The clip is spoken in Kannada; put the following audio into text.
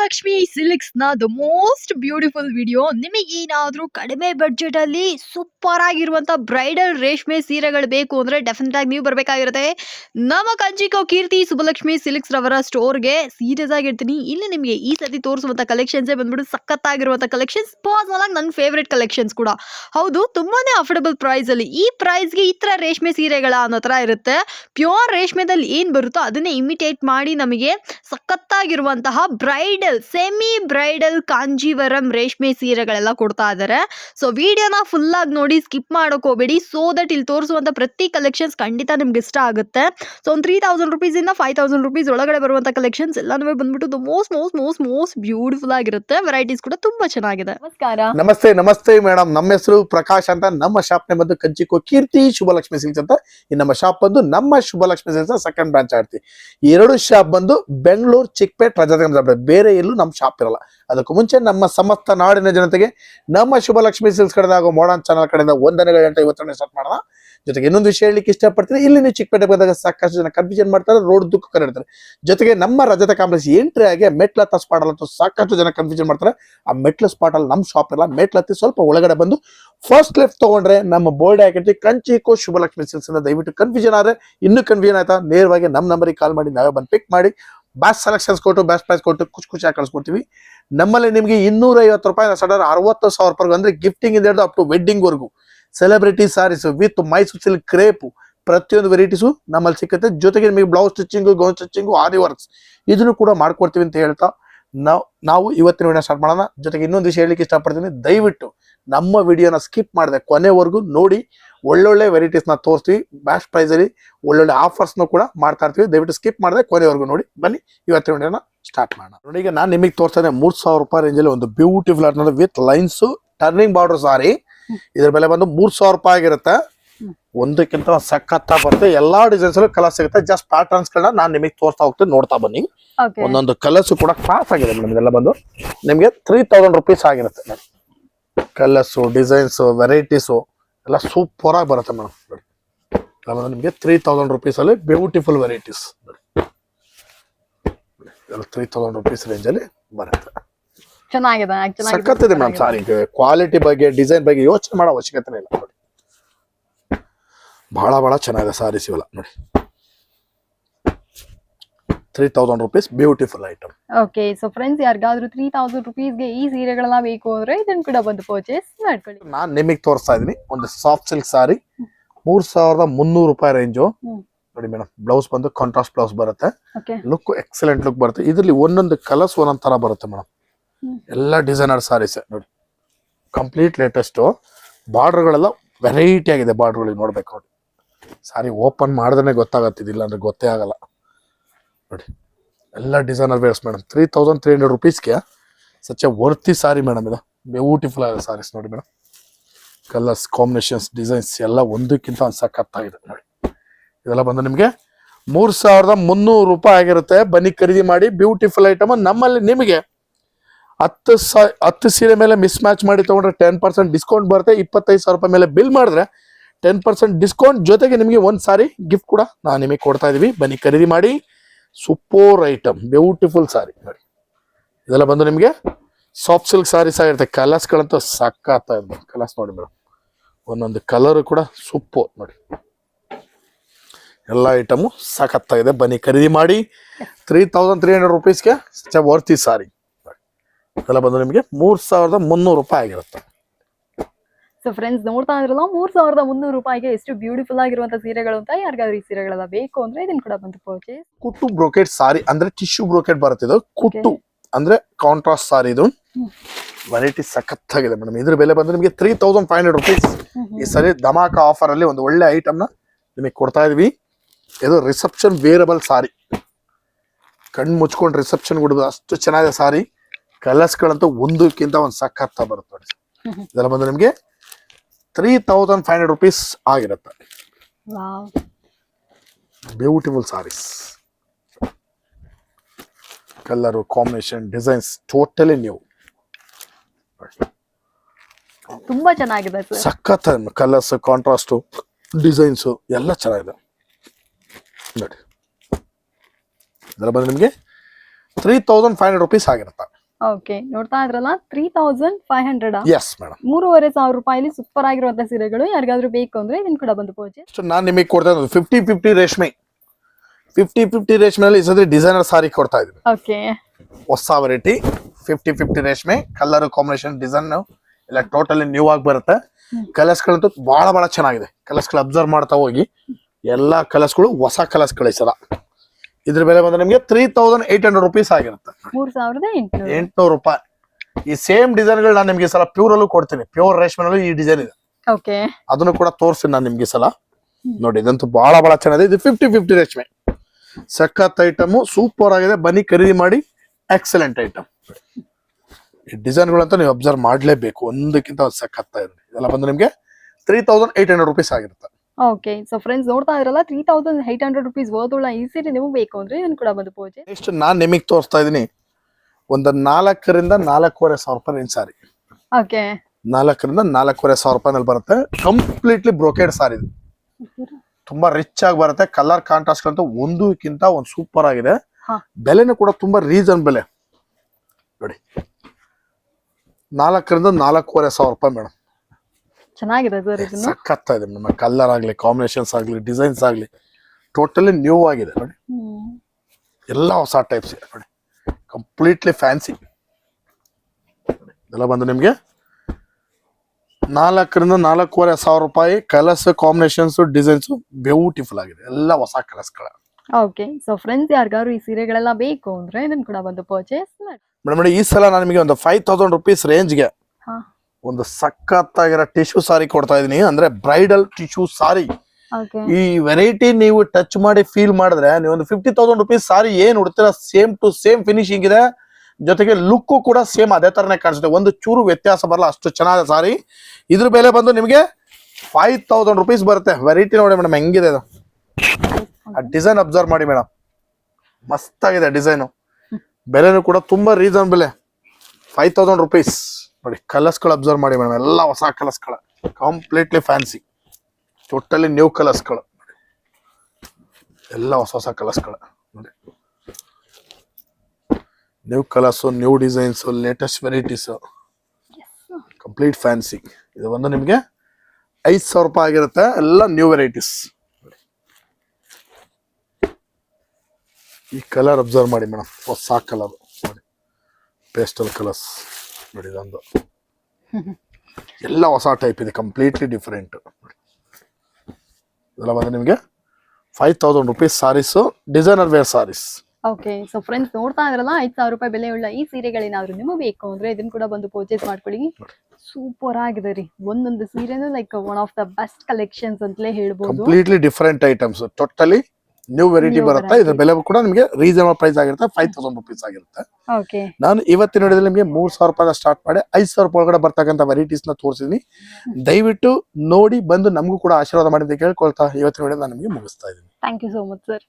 ಶುಭಲಕ್ಷ್ಮಿ ಸಿಲ್ಕ್ಸ್ನ ದ ಮೋಸ್ಟ್ ಬ್ಯೂಟಿಫುಲ್ ವಿಡಿಯೋ ನಿಮಗೆ ಏನಾದ್ರೂ ಕಡಿಮೆ ಬಡ್ಜೆಟ್ ಅಲ್ಲಿ ಸೂಪರ್ ಆಗಿರುವಂತ ಬ್ರೈಡಲ್ ರೇಷ್ಮೆ ಸೀರೆಗಳು ಬೇಕು ಅಂದ್ರೆ ಡೆಫಿನೆಟ್ ಆಗಿ ನೀವು ಬರಬೇಕಾಗಿರುತ್ತೆ. ನಮ್ಮ ಕಂಚಿಕೋ ಕೀರ್ತಿ ಸುಬ್ಬಲಕ್ಷ್ಮಿ ಸಿಲ್ಕ್ಸ್ ರವರ ಸ್ಟೋರ್ಗೆ ಸೀರಿಯಸ್ ಆಗಿರ್ತೀನಿ ಇಲ್ಲಿ ನಿಮಗೆ ಈ ಸತಿ ತೋರಿಸುವಂತ ಕಲೆಕ್ಷನ್ಸೇ ಬಂದ್ಬಿಟ್ಟು ಸಖತ್ತಾಗಿರುವಂತ ಕಲೆಕ್ಷನ್ಸ್ ಪರ್ಸನಲ್ ಆಗಿ ನನ್ನ ಫೇವ್ರೆಟ್ ಕಲೆಕ್ಷನ್ಸ್ ಕೂಡ. ಹೌದು, ತುಂಬಾನೇ ಅಫೋರ್ಡಬಲ್ ಪ್ರೈಸ್ ಅಲ್ಲಿ ಈ ಪ್ರೈಸ್ಗೆ ಈ ತರ ರೇಷ್ಮೆ ಸೀರೆಗಳ ಅನ್ನೋ ತರ ಇರುತ್ತೆ. ಪ್ಯೂರ್ ರೇಷ್ಮೆದಲ್ಲಿ ಏನ್ ಬರುತ್ತೋ ಅದನ್ನೇ ಇಮಿಟೇಟ್ ಮಾಡಿ ನಮಗೆ ಸಖತ್ತಾಗಿರುವಂತಹ ಬ್ರೈಡಲ್ ಸೆಮಿ ಬ್ರೈಡಲ್ ಕಾಂಜೀವರಂ ರೇಷ್ಮೆ ಸೀರೆಗಳೆಲ್ಲ ಕೊಡ್ತಾ ಇದ್ದಾರೆ ಸೊ ವಿಡಿಯೋನ ಫುಲ್ ಆಗಿ ನೋಡಿ ಸ್ಕಿಪ್ ಮಾಡೋಕೆ ಹೋಗಬೇಡಿ. ಸೊ ದಟ್ ಇಲ್ಲಿ ತೋರಿಸುವಂತ ಪ್ರತಿ ಕಲೆಕ್ಷನ್ಸ್ ಖಂಡಿತ ನಿಮ್ಗೆ ಇಷ್ಟ ಆಗುತ್ತೆ. ಸೊ ಒಂದು ತ್ರೀ ತೌಸಂಡ್ ರುಪೀಸ್ ಇಂದ ಫೈವ್ ತೌಸಂಡ್ ರುಪೀಸ್ ಒಳಗಡೆ ಬರುವಂತ ಕಲೆಕ್ಷನ್ಸ್ ಎಲ್ಲನೂ ಬಂದ್ಬಿಟ್ಟು most most most most beautiful ಆಗಿರುತ್ತೆ. ವೆರೈಟೀಸ್ ಕೂಡ ತುಂಬಾ ಚೆನ್ನಾಗಿದೆ. ನಮಸ್ಕಾರ. ನಮಸ್ತೆ ನಮಸ್ತೆ ಮೇಡಮ್ ನಮ್ಮ ಹೆಸರು ಪ್ರಕಾಶ್ ಅಂತ. ನಮ್ಮ ಶಾಪ್ ನೇ ಬಂದು ಕಂಚಿಕೋ ಕೀರ್ತಿ ಶುಭಲಕ್ಷ್ಮಿ ಸಿಲ್ಕ್ಸ್ ಅಂತ. ಈ ನಮ್ಮ ಶಾಪ್ ಬಂದು ನಮ್ಮ ಶುಭಲಕ್ಷ್ಮಿ ಸಿಲ್ಕ್ಸ್ ಸೆಕೆಂಡ್ ಬ್ರಾಂಚ್ ಆಡ್ತಿ ಎರಡು ಶಾಪ್ ಬಂದು ಬೆಂಗಳೂರು ಚಿಕ್ಕಪೇಟ್ ರಜಾದ ಬೇರೆ ಎಲ್ಲೂ ನಮ್ಮ ಶಾಪ್ ಇರಲ್ಲ. ಅದಕ್ಕೂ ಮುಂಚೆ ನಮ್ಮ ಸಮಸ್ತ ನಾಡಿನ ಜನತೆಗೆ ನಮ್ಮ ಶುಭಲಕ್ಷ್ಮಿ ಸಿಲ್ಸ್ ಕಡೆ ಹಾಗೂ ಮೋಡನ್ ಚಾನಲ್ ಕಡೆಯಿಂದ ವಂದನೆಗಳು ಗಂಟೆ ಇವತ್ತೊಂದು ಸ್ಟಾರ್ಟ್ ಮಾಡೋಣ. ಜೊತೆಗೆ ಇನ್ನೊಂದು ವಿಷಯ ಹೇಳಲಿಕ್ಕೆ ಇಷ್ಟಪಡ್ತೀನಿ. ಇಲ್ಲಿ ನೀವು ಚಿಕ್ಕಪೇಟೆ ಬಂದಾಗ ಸಾಕಷ್ಟು ಜನ ಕನ್ಫ್ಯೂಷನ್ ಮಾಡ್ತಾರೆ ರೋಡ್ ದುಃಖ ಕರೆಡ್ತಾರೆ ಜೊತೆಗೆ ನಮ್ಮ ರಜತ ಕಾಂಪ್ಲೆಕ್ಸ್ ಎಂಟ್ರಿ ಆಗಿ ಮೆಟ್ಲ ಹತ್ತ ಸ್ಪಾಟ್ ಅಂತ ಸಾಕಷ್ಟು ಜನ ಕನ್ಫ್ಯೂಷನ್ ಮಾಡ್ತಾರೆ. ಆ ಮೆಟ್ಲ ಸ್ಪಾಟ್ ಅಲ್ಲಿ ನಮ್ಮ ಶಾಪ್ ಇರಲ್ಲ. ಮೆಟ್ಲತ್ತಿ ಸ್ವಲ್ಪ ಒಳಗಡೆ ಬಂದು ಫಸ್ಟ್ ಲೆಫ್ಟ್ ತಗೊಂಡ್ರೆ ನಮ್ಮ ಬೋರ್ಡ್ ಹಾಕಿರ್ತೀವಿ ಕಂಚಿಕೋ ಶುಭಲಕ್ಷ್ಮಿ ಸಿಲ್ಸ್ ಅಂತ ದಯವಿಟ್ಟು ಕನ್ಫ್ಯೂಷನ್ ಆದರೆ ಇನ್ನೂ ಕನ್ಫ್ಯೂಷನ್ ಆಯ್ತಾ? ನೇರವಾಗಿ ನಮ್ಮ ನಂಬರಿಗೆ ಕಾಲ್ ಮಾಡಿ, ನಾವೇ ಬಂದು ಪಿಕ್ ಮಾಡಿ. ಬ್ಯಾಸ್ಟ್ ಸೆಲೆಕ್ಷನ್ಸ್ ಕೊಟ್ಟು ಬ್ಯಾಸ್ಟ್ ಪ್ರೈಸ್ ಕೊಟ್ಟು ಖುಷಿ ಖುಷಿಯಾಗಿ ಕಳಿಸ್ಕೊಡ್ತೀವಿ. ನಮ್ಮಲ್ಲಿ ನಿಮಗೆ ಇನ್ನೂರ ಐವತ್ತು ರೂಪಾಯಿ ಸಡನ್ ಅರವತ್ತು ಸಾವಿರ ರೂಪಾಯಿ ಅಂದ್ರೆ ಗಿಫ್ಟಿಂಗ್ ಇಂದ ಹಿಡಿದು up to ವೆಡ್ಡಿಂಗ್ವರೆಗೂ celebrity saris with Mysore silk crepe ಪ್ರತಿಯೊಂದು ವೆರೈಟೀಸು ನಮ್ಮಲ್ಲಿ ಸಿಕ್ಕುತ್ತೆ. ಜೊತೆಗೆ ನಿಮಗೆ ಬ್ಲೌಸ್ ಸ್ಟಿಚಿಂಗು ಗೌನ್ ಸ್ಟಿಚಿಂಗು ಆದಿ ವರ್ಕ್ಸ್ ಇದನ್ನು ಕೂಡ ಮಾಡ್ಕೊಡ್ತೀವಿ ಅಂತ ಹೇಳ್ತಾ ನಾವು ನಾವು ಇವತ್ತಿನ ವಿಡಿಯೋ ಸ್ಟಾರ್ಟ್ ಮಾಡೋಣ. ಜೊತೆಗೆ ಇನ್ನೊಂದು ವಿಷಯ ಹೇಳಲಿಕ್ಕೆ ಇಷ್ಟಪಡ್ತೀನಿ. ದಯವಿಟ್ಟು ನಮ್ಮ ವಿಡಿಯೋನ ಸ್ಕಿಪ್ ಮಾಡಿದೆ ಕೊನೆವರೆಗೂ ನೋಡಿ. ಒಳ್ಳೊಳ್ಳೆ ವೆರೈಟೀಸ್ನ ತೋರಿಸ್ತೀವಿ. ಬ್ಯಾಶ್ ಪ್ರೈಸ್ ಅಲ್ಲಿ ಒಳ್ಳೊಳ್ಳೆ ಆಫರ್ಸ್ ಕೂಡ ಮಾಡ್ತಾ ಇರ್ತೀವಿ. ದಯವಿಟ್ಟು ಸ್ಕಿಪ್ ಮಾಡಿದೆ ಕೊನೆವರೆಗೂ ನೋಡಿ. ಬನ್ನಿ ಇವತ್ತಿನ ವಿಡಿಯೋನ ಸ್ಟಾರ್ಟ್ ಮಾಡೋಣ. ನೋಡಿ ಈಗ ನಾನು ನಿಮಗೆ ತೋರಿಸ್ತಾನೆ ಮೂರ್ ಸಾವಿರ ರೂಪಾಯಿ ರೇಂಜ್ ಅಲ್ಲಿ ಒಂದು beautiful art with lines turning border sari ಇದ್ರ ಬೆಲೆ ಬಂದು ಮೂರ್ ಸಾವಿರ ರೂಪಾಯಿ ಆಗಿರುತ್ತೆ. ಒಂದಕ್ಕಿಂತ ಒಂದ್ ಸಖತ್ತ ಬರುತ್ತೆ. ಎಲ್ಲಾ ಡಿಸೈನ್ಸ್ ಕಲರ್ ಸಿಗುತ್ತೆ. ಜಸ್ಟ್ ಪ್ಯಾಟರ್ನ್ಸ್ ಗಳನ್ನ ನಾನು ನಿಮಗೆ ತೋರಿಸ್ತಾ ಹೋಗ್ತೀನಿ ನೋಡ್ತಾ ಬನ್ನಿ. ಒಂದೊಂದು ಕಲರ್ಸ್ ಕೂಡ ಕ್ಲಾಸ್ ಆಗಿದೆ ಇದೆಲ್ಲ ಬಂದು ನಿಮಗೆ ತ್ರೀ ತೌಸಂಡ್ ರುಪೀಸ್ ಆಗಿರುತ್ತೆ. ಕಲರ್ಸು ಡಿಸೈನ್ಸು ವೆರೈಟೀಸು ಎಲ್ಲ ಸೂಪರ್ ಆಗಿ ಬರುತ್ತೆ ಮೇಡಮ್ ನಿಮಗೆ ತ್ರೀ ತೌಸಂಡ್ ರುಪೀಸಲ್ಲಿ ಬ್ಯೂಟಿಫುಲ್ ವೆರೈಟೀಸ್ ಎಲ್ಲ ತ್ರೀ ತೌಸಂಡ್ ರುಪೀಸ್ ರೇಂಜ್ ಅಲ್ಲಿ ಬರುತ್ತೆ. ಚೆನ್ನಾಗಿದೆ ಸಖತ್ತಿದೆ ಮೇಡಮ್ ಸಾರಿ. ಕ್ವಾಲಿಟಿ ಬಗ್ಗೆ ಡಿಸೈನ್ ಬಗ್ಗೆ ಯೋಚನೆ ಮಾಡೋ ಅವಶ್ಯಕತೆ ಇಲ್ಲ ನೋಡಿ. ಬಹಳ ಬಹಳ ಚೆನ್ನಾಗಿದೆ ಸಾರೀಸ್ ಇವೆಲ್ಲ ನೋಡಿ. Three thousand rupees beautiful item okay so friends ಯಾರಿಗಾದ್ರೂ ತ್ರೀ ತೌಸಂಡ್ ರುಪೀಸ್ಗೆ ಈ ಸೀರೆಗಳನ್ನ ಬೇಕು ಅಂದ್ರೆ ಇದನ್ನು ಕೂಡ ಬಂದು ಪರ್ಚೇಸ್ ಮಾಡ್ಕೊಳ್ಳಿ. ನಾನು ನಿಮಗೆ ತೋರಿಸ್ತಾ ಇದೀನಿ. ಒಂದು ಸಾಫ್ಟ್ ಸಿಲ್ಕ್ ಸಾರಿ ಮೂರ್ ಸಾವಿರದ ಮುನ್ನೂರು ರೂಪಾಯಿ ರೇಂಜು ನೋಡಿ ಮೇಡಮ್ ಬ್ಲೌಸ್ ಬಂದು ಕಾಂಟ್ರಾಸ್ಟ್ ಬ್ಲೌಸ್ ಬರುತ್ತೆ. ಲುಕ್ ಎಕ್ಸಲೆಂಟ್ ಲುಕ್ ಬರುತ್ತೆ. ಇದರಲ್ಲಿ ಒಂದೊಂದು ಕಲರ್ಸ್ ಒಂದೊಂದು ತರ ಬರುತ್ತೆ ಮೇಡಮ್. ಎಲ್ಲ ಡಿಸೈನರ್ ಸಾರೀಸ್ ನೋಡಿ. ಕಂಪ್ಲೀಟ್ ಲೇಟೆಸ್ಟ್ ಬಾರ್ಡರ್ಗಳೆಲ್ಲ ವೆರೈಟಿ ಆಗಿದೆ ಬಾರ್ಡರ್ಗಳಿಗೆ ನೋಡ್ಬೇಕು ನೋಡಿ. ಸಾರಿ ಓಪನ್ ಮಾಡಿದ್ರೆ ಗೊತ್ತಾಗತ್ತಿದಿಲ್ಲ ಅಂದ್ರೆ ಗೊತ್ತೇ ಆಗಲ್ಲ. ನೋಡಿ. ಎಲ್ಲ designer wears madam three thousand three hundred ರುಪೀಸ್ಗೆ such worthy ಸಾರಿ ಮೇಡಮ್ ಇದು. ಬ್ಯೂಟಿಫುಲ್ ಆಗಿದೆ ಸಾರೀಸ್ ನೋಡಿ ಮೇಡಮ್ ಕಲರ್ಸ್ ಕಾಂಬಿನೇಷನ್ಸ್ ಡಿಸೈನ್ಸ್ ಎಲ್ಲ ಒಂದಕ್ಕಿಂತ ಒಂದು ಸಖತ್ತಾಗಿದೆ ನೋಡಿ. ಇದೆಲ್ಲ ಬಂದು ನಿಮಗೆ ಮೂರು ಸಾವಿರದ ಮುನ್ನೂರು ರೂಪಾಯಿ ಆಗಿರುತ್ತೆ. ಬನ್ನಿ ಖರೀದಿ ಮಾಡಿ. ಬ್ಯೂಟಿಫುಲ್ ಐಟಮ್ ನಮ್ಮಲ್ಲಿ ನಿಮಗೆ ಹತ್ತು ಸಾ ಹತ್ತು ಸೀರೆ ಮೇಲೆ ಮಿಸ್ ಮ್ಯಾಚ್ ಮಾಡಿ ತೊಗೊಂಡ್ರೆ ಟೆನ್ ಪರ್ಸೆಂಟ್ ಡಿಸ್ಕೌಂಟ್ ಬರುತ್ತೆ. ಇಪ್ಪತ್ತೈದು ಸಾವಿರ ರೂಪಾಯಿ ಮೇಲೆ ಬಿಲ್ ಮಾಡಿದ್ರೆ ಟೆನ್ ಪರ್ಸೆಂಟ್ ಡಿಸ್ಕೌಂಟ್ ಜೊತೆಗೆ ನಿಮಗೆ ಒಂದು ಸಾರಿ ಗಿಫ್ಟ್ ಕೂಡ ನಾವು ನಿಮಗೆ ಕೊಡ್ತಾ ಇದ್ದೀವಿ ಬನ್ನಿ ಖರೀದಿ ಮಾಡಿ. Super item, beautiful sari. ನೋಡಿ. ಇದೆಲ್ಲ ಬಂದು ನಿಮಗೆ ಸಾಫ್ಟ್ ಸಿಲ್ಕ್ ಸಾರೀಸ್ ಆಗಿರುತ್ತೆ. ಕಲರ್ಸ್ಗಳಂತೂ ಸಕ್ಕತ್ತ ಕಲರ್ಸ್ ನೋಡಿ ಮೇಡಮ್. ಒಂದೊಂದು ಕಲರ್ ಕೂಡ ಸೂಪರ್ ನೋಡಿ. ಎಲ್ಲ ಐಟಮು ಸಖತ್ತಾಗಿದೆ ಬನ್ನಿ, ಖರೀದಿ ಮಾಡಿ. ತ್ರೀ ತೌಸಂಡ್ ತ್ರೀ ಹಂಡ್ರೆಡ್ ರುಪೀಸ್ಗೆ ವರ್ತಿ ಸಾರಿ. ಇದೆಲ್ಲ ಬಂದು ನಿಮಗೆ ಮೂರ್ ಸಾವಿರದ ಮುನ್ನೂರು ರೂಪಾಯಿ ಆಗಿರುತ್ತೆ. ಸೊ ಫ್ರೆಂಡ್ಸ್ ನೋಡ್ತಾ ಇದ್ರಲ್ಲ ಮೂರ್ ಸಾವಿರದ ಮುನ್ನೂರು ರೂಪಾಯಿಗೆ ಎಷ್ಟು ಬ್ಯೂಟಿಫುಲ್ ಆಗಿರುವಂತ ಸೀರೆಗಳು ಅಂತ ಯಾರಿಗಾದ್ರೂ ಈ ಸೀರೆಗಳೆಲ್ಲ ಬೇಕು ಅಂದ್ರೆ ಇದನ್ನ ಕೂಡ ಬಂದು ಪರ್ಚೇಸ್ ಕುಟ್ಟು ಬ್ರೋಕೆಟ್ ಸಾರಿ ಅಂದ್ರೆ ಟಿಶ್ಯೂ ಬ್ರೋಕೆಟ್ ಬರುತ್ತೆ ಇದು. ಕುಟ್ಟು ಅಂದ್ರೆ ಕಾಂಟ್ರಾಸ್ಟ್ ಸಾರಿ ಇದು. ವೆರೈಟಿ ಸಖತ್ತಾಗಿದೆ ಮೇಡಮ್ ಇದ್ರ ಬೆಲೆ ಬಂದ್ರೆ ನಿಮಗೆ three thousand five hundred rupees ಈ ಸರಿ ಧಮಾಕ ಆಫರ್ ಅಲ್ಲಿ ಒಂದು ಒಳ್ಳೆ ಐಟಮ್ನ ನಿಮಗೆ ಕೊಡ್ತಾ ಇದೀವಿ. ಇದು ರಿಸೆಪ್ಷನ್ ವೇರಬಲ್ ಸಾರಿ ಕಣ್ಣು ಮುಚ್ಕೊಂಡು ರಿಸೆಪ್ಷನ್ ಕೊಡೋದು ಅಷ್ಟು ಚೆನ್ನಾಗಿದೆ ಸಾರಿ ಕಲರ್ಸ್ ಗಳಂತೂ ಒಂದಕ್ಕಿಂತ ಒಂದು ಸಖತ್ತ ಬರುತ್ತೆ ನೋಡಿ. ಇದೆಲ್ಲ ಬಂದು ನಿಮಗೆ three thousand five hundred rupees ಆಗಿರುತ್ತೆ. Beautiful saris colour combination designs totally new ತುಂಬಾ ಚೆನ್ನಾಗಿದೆ ಸಖತ್ ಕಲರ್ಸ್ ಕಾಂಟ್ರಾಸ್ಟು ಡಿಸೈನ್ಸು ಎಲ್ಲ ಚೆನ್ನಾಗಿದೆ. ನೋಡಿ. ಇದರ ಬಂದು ನಿಮಗೆ three thousand five hundred rupees ಆಗಿರುತ್ತೆ. ಓಕೆ ನೋಡ್ತಾ ಇದ್ರಲ್ಲ three thousand five hundred yes madam ಮೂರುವರೆ ಸಾವಿರ ರೂಪಾಯಿಲಿ ಸೂಪರ್ ಆಗಿರುವಂತ ಸೀರೆಗಳು ಯಾರಿಗಾದ್ರೂ ಬೇಕು ಅಂದ್ರೆ ಇದನ್ನ ಕೂಡ ಬಂದು ಪರ್ಚೇಸ್ ಸೊ ನಾನು ನಿಮಗೆ ಕೊಡ್ತಾ ಇರೋದು ಫಿಫ್ಟಿ ಫಿಫ್ಟಿ ರೇಷ್ಮೆ. ಫಿಫ್ಟಿ ಫಿಫ್ಟಿ ರೇಷ್ಮೆಯಲ್ಲಿ ಸತಿ ಡಿಸೈನರ್ ಸಾರಿ ಕೊಡ್ತಾ ಇದ್ದೀನಿ. ಓಕೆ ಹೊಸ ವೆರೈಟಿ ಫಿಫ್ಟಿ ಫಿಫ್ಟಿ ರೇಷ್ಮೆ ಕಲರ್ ಕಾಂಬಿನೇಷನ್ ಡಿಸೈನ್ ಎಲ್ಲ ಟೋಟಲಿ ನ್ಯೂ ಆಗಿ ಬರುತ್ತೆ. ಕಲರ್ಸ್ಗಳಂತೂ ಕಲರ್ಸ್ ಗಳಂತೂ ಬಹಳ ಬಹಳ ಚೆನ್ನಾಗಿದೆ. ಕಲರ್ಸ್ಗಳು ಅಬ್ಸರ್ವ್ ಮಾಡ್ತಾ ಹೋಗಿ ಎಲ್ಲಾ ಕಲರ್ಸ್ಗಳು ಹೊಸ ಕಲರ್ಸ್ಗಳು ಈ ಸಲ ಇದ್ರ ಬೆಲೆ ಬಂದ್ರೆ ನಿಮಗೆ three thousand eight hundred rupees ಆಗಿರುತ್ತೆ. ಮೂರ್ ಸಾವಿರದ ಎಂಟುನೂರು. ಎಂಟ್ನೂರು ರೂಪಾಯಿ. ಈ ಸೇಮ್ ಡಿಸೈನ್ಗಳು ನಾನು ನಿಮ್ಗೆ ಸಲ ಪ್ಯೂರ್ ಅಲ್ಲೂ ಕೊಡ್ತೀನಿ. ಪ್ಯೂರ್ ರೇಷ್ಮೆನಲ್ಲೂ ಈ ಡಿಸೈನ್ ಇದೆ. ಓಕೆ ಅದನ್ನು ಕೂಡ ತೋರಿಸ್ತೀನಿ ನಾನು ನಿಮ್ಗೆ ಸಲ. ನೋಡಿ ಇದಂತೂ ಬಹಳ ಬಹಳ ಚೆನ್ನಾಗಿದೆ. ಇದು ಫಿಫ್ಟಿ ಫಿಫ್ಟಿ ರೇಷ್ಮೆ. ಸಖತ್ ಐಟಮ್ ಸೂಪರ್ ಆಗಿದೆ. ಬನ್ನಿ ಖರೀದಿ ಮಾಡಿ. ಎಕ್ಸಲೆಂಟ್ ಐಟಮ್ ಈ ಡಿಸೈನ್ಗಳಂತ ನೀವು ಅಬ್ಸರ್ವ್ ಮಾಡಲೇಬೇಕು. ಒಂದಕ್ಕಿಂತ ಒಂದು ಸಖತ್ ಇದೆ ಇದೆಲ್ಲ ಬಂದು ನಿಮ್ಗೆ three thousand eight hundred rupees ಆಗಿರುತ್ತೆ. ಓಕೆ ಸೊ ಫ್ರೆಂಡ್ಸ್ ನೋಡ್ತಾ ಇದ್ರಲ್ಲ three thousand eight hundred rupees ಓದೋಳ ಈ ಸೀರೆ ನೀವು ಬೇಕು ಅಂದ್ರೆ ಇದನ್ನು ಕೂಡ ಬಂದು ಪರ್ಚೇಸ್ ನೆಕ್ಸ್ಟ್ ನಾನು ನಿಮಗೆ ತೋರಿಸ್ತಾ ಇದ್ದೀನಿ ಒಂದು ನಾಲ್ಕರಿಂದ ನಾಲ್ಕೂವರೆ ಸಾವಿರ ರೂಪಾಯಿ ನಿನ್ ಸಾರಿ. ಓಕೆ ನಾಲ್ಕರಿಂದ ನಾಲ್ಕೂವರೆ ಸಾವಿರ ರೂಪಾಯಿನಲ್ಲಿ ಬರುತ್ತೆ. ಕಂಪ್ಲೀಟ್ಲಿ ಬ್ರೋಕೆಡ್ ಸಾರಿ ಇದು. ತುಂಬಾ ರಿಚ್ ಆಗಿ ಬರುತ್ತೆ. ಕಲರ್ ಕಾಂಟ್ರಾಸ್ಟ್ ಅಂತೂ ಒಂದಕ್ಕಿಂತ ಒಂದು ಸೂಪರ್ ಆಗಿದೆ. ಹಾ. ಬೆಲೆನೂ ಕೂಡ ತುಂಬಾ ರೀಸನ್ ಬೆಲೆ ನೋಡಿ. ನಾಲ್ಕರಿಂದ ನಾಲ್ಕೂವರೆ ಸಾವಿರ ರೂಪಾಯಿ ಮೇಡಮ್ ಚೆನ್ನಾಗಿದೆ ಸರ್ ಇದನ್ನು. ಸಕ್ಕತ್ತಾ ಇದೆ ನಮ್ಮ ಕಲರ್ ಆಗಲಿ ಕಾಂಬಿನೇಷನ್ಸ್ ಆಗಲಿ ಡಿಸೈನ್ಸ್ ಆಗಲಿ ಟೋಟಲಿ ನ್ಯೂ ಆಗಿದೆ ನೋಡಿ. ಎಲ್ಲ ಹೊಸ ಟೈಪ್ಸ್ ಇದೆ ನೋಡಿ. ಕಂಪ್ಲೀಟ್ಲಿ ಫ್ಯಾನ್ಸಿ ಇದೆಲ್ಲ ಬಂದು ನಿಮಗೆ ನಾಲ್ಕರಿಂದ ನಾಲ್ಕೂವರೆ ಸಾವಿರ ರೂಪಾಯಿ ಕಲರ್ಸ್ ಕಾಂಬಿನೇಷನ್ಸ್ ಡಿಸೈನ್ಸ್ ಬ್ಯೂಟಿಫುಲ್ ಆಗಿದೆ. ಎಲ್ಲ ಹೊಸ ಕಲರ್ಸ್ಗಳ ಓಕೆ ಸೊ ಫ್ರೆಂಡ್ಸ್ ಯಾರಿಗಾದ್ರು ಈ ಸೀರೆಗಳೆಲ್ಲ ಬೇಕು ಅಂದ್ರೆ ಇದನ್ನ ಕೂಡ ಬಂದು ಪರ್ಚೇಸ್ ಮಾಡಿ. ಮೇಡಮ್ ಈ ಸಲ ನಾನು ನಿಮಗೆ ಒಂದು ಫೈವ್ ತೌಸಂಡ್ ರುಪೀಸ್ ರೇಂಜ್ಗೆ ಒಂದು ಸಖತ್ತಾಗಿರೋ ಟಿಶ್ಯೂ ಸಾರಿ ಕೊಡ್ತಾ ಇದೀನಿ. ಅಂದ್ರೆ ಬ್ರೈಡಲ್ ಟಿಶ್ಯೂ ಸಾರಿ. ಈ ವೆರೈಟಿ ನೀವು ಟಚ್ ಮಾಡಿ ಫೀಲ್ ಮಾಡಿದ್ರೆ ನೀವು ಒಂದು ಫಿಫ್ಟಿ ತೌಸಂಡ್ ರುಪೀಸ್ ಸಾರಿ ಏನ್ ಉಡ್ತೀರಾ ಸೇಮ್ ಟು ಸೇಮ್ ಫಿನಿಶಿಂಗ್ ಇದೆ. ಜೊತೆಗೆ ಲುಕ್ ಕೂಡ ಸೇಮ್ ಅದೇ ತರನೇ ಕಾಣಿಸುತ್ತೆ. ಒಂದು ಚೂರು ವ್ಯತ್ಯಾಸ ಬರಲ್ಲ ಅಷ್ಟು ಚೆನ್ನಾದ ಸಾರಿ. ಇದ್ರ ಬೆಲೆ ಬಂದು ನಿಮಗೆ ಫೈವ್ ತೌಸಂಡ್ ರುಪೀಸ್ ಬರುತ್ತೆ. ವೆರೈಟಿ ನೋಡಿ ಮೇಡಮ್ ಹೆಂಗಿದೆ ಅದು ಆ ಡಿಸೈನ್ ಅಬ್ಸರ್ವ್ ಮಾಡಿ ಮೇಡಮ್ ಮಸ್ತ್ ಆಗಿದೆ ಡಿಸೈನು ಬೆಲೆನೂ ಕೂಡ ತುಂಬಾ ರೀಸನ್ ಬೆಲೆ ಫೈವ್ ತೌಸಂಡ್ ರುಪೀಸ್ ನೋಡಿ ಕಲರ್ಸ್ಗಳು ಅಬ್ಸರ್ವ್ ಮಾಡಿ ಮೇಡಮ್ ಎಲ್ಲ ಹೊಸ ಕಲರ್ಸ್ಗಳು ಕಂಪ್ಲೀಟ್ಲಿ ಫ್ಯಾನ್ಸಿ ಟೋಟಲಿ ನ್ಯೂ ಕಲರ್ಸ್ಗಳು ಎಲ್ಲ ಹೊಸ ಹೊಸ ಕಲರ್ಸ್ಗಳು ನೋಡಿ. New colours new designs latest varieties complete fancy ಇದು ಒಂದು ನಿಮಗೆ ಐದು ಸಾವಿರ ರೂಪಾಯಿ ಆಗಿರುತ್ತೆ. ಎಲ್ಲ ನ್ಯೂ ವೆರೈಟೀಸ್ ಈ ಕಲರ್ ಅಬ್ಸರ್ವ್ ಮಾಡಿ ಮೇಡಮ್ ಹೊಸ ಕಲರ್ ನೋಡಿ. ಪೇಸ್ಟಲ್ ಕಲರ್ಸ್ ನೋಡಿ ಇದೊಂದು ಎಲ್ಲ ಹೊಸ ಟೈಪ್ ಇದೆ ಕಂಪ್ಲೀಟ್ಲಿ ಡಿಫ್ರೆಂಟ್ ಇದೆಲ್ಲ ಬಂದ್ರೆ ನಿಮಗೆ five thousand rupees saris designer wear saris okay so friends ನೋಡ್ತಾ ಇದ್ರಲ್ಲ ಐದ್ ಸಾವಿರ ರೂಪಾಯಿ ಬೆಲೆ ಉಳ್ಳ ಈ ಸೀರೆಗಳೇನಾದ್ರು ನಿಮಗೆ ಬೇಕು ಅಂದ್ರೆ ಇದನ್ನ ಕೂಡ ಬಂದು ಪರ್ಚೇಸ್ ಮಾಡ್ಕೊಳ್ಳಿ. ಸೂಪರ್ ಆಗಿದೆ ರೀ. ಒಂದೊಂದು ಸೀರೆನೂ like one of the best collections ಅಂತಲೇ ಹೇಳ್ಬೋದು. Completely different items totally new variety ಬರುತ್ತೆ. ಇದ್ರ ಬೆಲೆ ಕೂಡ ನಿಮಗೆ ರೀಸನಬಲ್ ಪ್ರೈಸ್ ಆಗಿರುತ್ತೆ ಫೈವ್ ತೌಸಂಡ್ ರುಪೀಸ್ ಆಗಿರುತ್ತೆ. ನಾನು ಇವತ್ತಿನ ಹಿಡಿದಲ್ಲಿ ನಿಮಗೆ ಮೂರ್ ಸಾವಿರ ರೂಪಾಯಿ ಸ್ಟಾರ್ಟ್ ಮಾಡಿ ಐದ್ ಸಾವಿರ ರೂಪಾಯಿ ಒಳಗಡೆ ಬರ್ತಕ್ಕಂಥ ವೆರೈಟೀಸ್ನ ತೋರಿಸಿದೀನಿ. ದಯವಿಟ್ಟು ನೋಡಿ ಬಂದು ನಮಗೂ ಕೂಡ ಆಶೀರ್ವಾದ ಮಾಡಿ ಅಂತ ಕೇಳ್ಕೊಳ್ತಾ ಇವತ್ತಿನ ನಾನು ನಿಮಗೆ ಮುಗಿಸ್ತಾ ಇದ್ದೀನಿ. Thank you so much sir